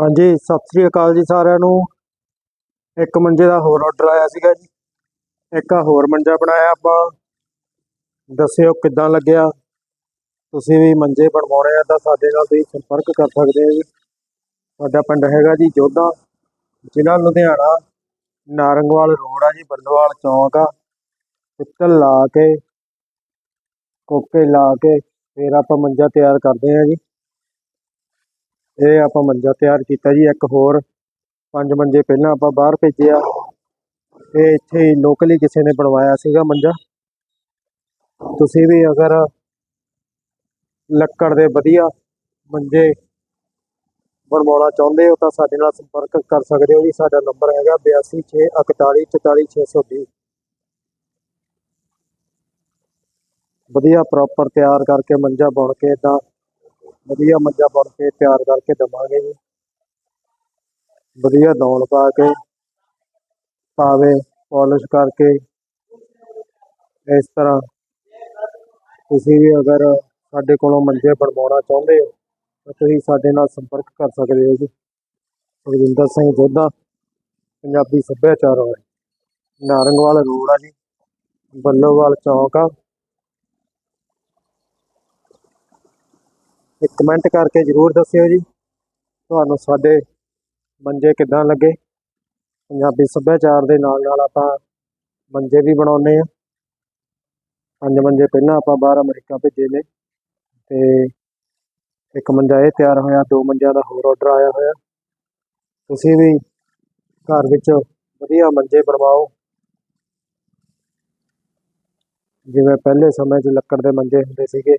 ਹਾਂਜੀ, ਸਤਿ ਸ੍ਰੀ ਅਕਾਲ ਜੀ ਸਾਰਿਆਂ ਨੂੰ। ਇੱਕ ਮੰਜੇ ਦਾ ਹੋਰ ਆਰਡਰ ਆਇਆ ਸੀਗਾ ਜੀ। ਇੱਕ ਆਹ ਹੋਰ ਮੰਜਾ ਬਣਾਇਆ ਆਪਾਂ। ਦੱਸਿਓ ਕਿੱਦਾਂ ਲੱਗਿਆ? ਤੁਸੀਂ ਵੀ ਮੰਜੇ ਬਣਵਾਉਣੇ ਆ ਤਾਂ ਸਾਡੇ ਨਾਲ ਤੁਸੀਂ ਸੰਪਰਕ ਕਰ ਸਕਦੇ ਹੋ ਜੀ। ਸਾਡਾ ਪਿੰਡ ਹੈਗਾ ਜੀ ਜੋਧਾ, ਜ਼ਿਲ੍ਹਾ ਲੁਧਿਆਣਾ, ਨਾਰੰਗਵਾਲ ਰੋਡ ਆ ਜੀ ਬੱਲੋਵਾਲ ਚੌਂਕ ਆ। ਪਿੱਤਲ ਲਾ ਕੇ, ਕੋਕੇ ਲਾ ਕੇ ਫਿਰ ਆਪਾਂ ਮੰਜਾ ਤਿਆਰ ਕਰਦੇ ਆ ਜੀ। ਇਹ ਆਪਾਂ ਮੰਜਾ ਤਿਆਰ ਕੀਤਾ ਜੀ, ਇੱਕ ਹੋਰ ਪੰਜ ਮੰਜੇ ਪਹਿਲਾਂ ਆਪਾਂ ਬਾਹਰ ਭੇਜਿਆ ਇਹ ਇੱਥੇ ਲੋਕਲੀ ਕਿਸੇ ਨੇ ਬਣਵਾਇਆ ਸੀਗਾ ਮੰਜਾ। ਤੁਸੀਂ ਵੀ ਅਗਰ ਲੱਕੜ ਦੇ ਵਧੀਆ ਮੰਜੇ ਬਣਵਾਉਣਾ ਚਾਹੁੰਦੇ ਹੋ ਤਾਂ ਸਾਡੇ ਨਾਲ ਸੰਪਰਕ ਕਰ ਸਕਦੇ ਹੋ ਜੀ। ਸਾਡਾ ਨੰਬਰ ਹੈਗਾ 8264144620 ਵਧੀਆ ਪ੍ਰੋਪਰ ਤਿਆਰ ਕਰਕੇ ਮੰਜਾ ਬੁਣ ਕੇ ਇਦਾਂ ਵਧੀਆ ਮੰਜਾ ਬਣ ਕੇ ਤਿਆਰ ਕਰਕੇ ਦਵਾਂਗੇ ਜੀ। ਵਧੀਆ ਦੌਣ ਪਾ ਕੇ, ਪਾਵੇ, ਪਾਲਿਸ਼ ਕਰਕੇ। ਇਸ ਤਰ੍ਹਾਂ ਤੁਸੀਂ ਵੀ ਅਗਰ ਸਾਡੇ ਕੋਲੋਂ ਮੰਜੇ ਬਣਵਾਉਣਾ ਚਾਹੁੰਦੇ ਹੋ, ਤਾਂ ਤੁਸੀਂ ਸਾਡੇ ਨਾਲ ਸੰਪਰਕ ਕਰ ਸਕਦੇ ਹੋ ਜੀ। ਸੁਖਜਿੰਦਰ ਸਿੰਘ ਜੋਧਾ, ਪੰਜਾਬੀ ਸੱਭਿਆਚਾਰ ਵਾਲੇ। ਨਾਰੰਗਵਾਲ ਰੋਡ ਆ ਜੀ, ਬੱਲੋਵਾਲ ਚੌਂਕ ਆ। ਇੱਕ ਕਮੈਂਟ ਕਰਕੇ ਜਰੂਰ ਦੱਸਿਓ ਜੀ। ਤੁਹਾਨੂੰ ਸਾਡੇ ਮੰਜੇ ਕਿੱਦਾਂ ਲੱਗੇ? ਪੰਜਾਬੀ ਸੱਭਿਆਚਾਰ ਦੇ ਨਾਲ ਨਾਲ ਆਪਾਂ ਮੰਜੇ ਵੀ ਬਣਾਉਂਦੇ ਆ ਪੰਜ ਮੰਜੇ ਪਹਿਲਾਂ ਆਪਾਂ ਬਾਹਰ ਅਮਰੀਕਾ ਭੇਜੇ ਨੇ। ਤੇ ਇੱਕ ਮੰਜਾ ਇਹ ਤਿਆਰ ਹੋਇਆ, ਦੋ ਮੰਜਿਆਂ ਦਾ ਹੋਰ ਆਰਡਰ ਆਇਆ ਹੋਇਆ। ਤੁਸੀਂ ਵੀ ਘਰ ਵਿੱਚ ਵਧੀਆ ਮੰਜੇ ਬਣਵਾਓ। ਜਿਵੇਂ ਪਹਿਲੇ ਸਮੇਂ 'ਚ ਲੱਕੜ ਦੇ ਮੰਜੇ ਹੁੰਦੇ ਸੀਗੇ।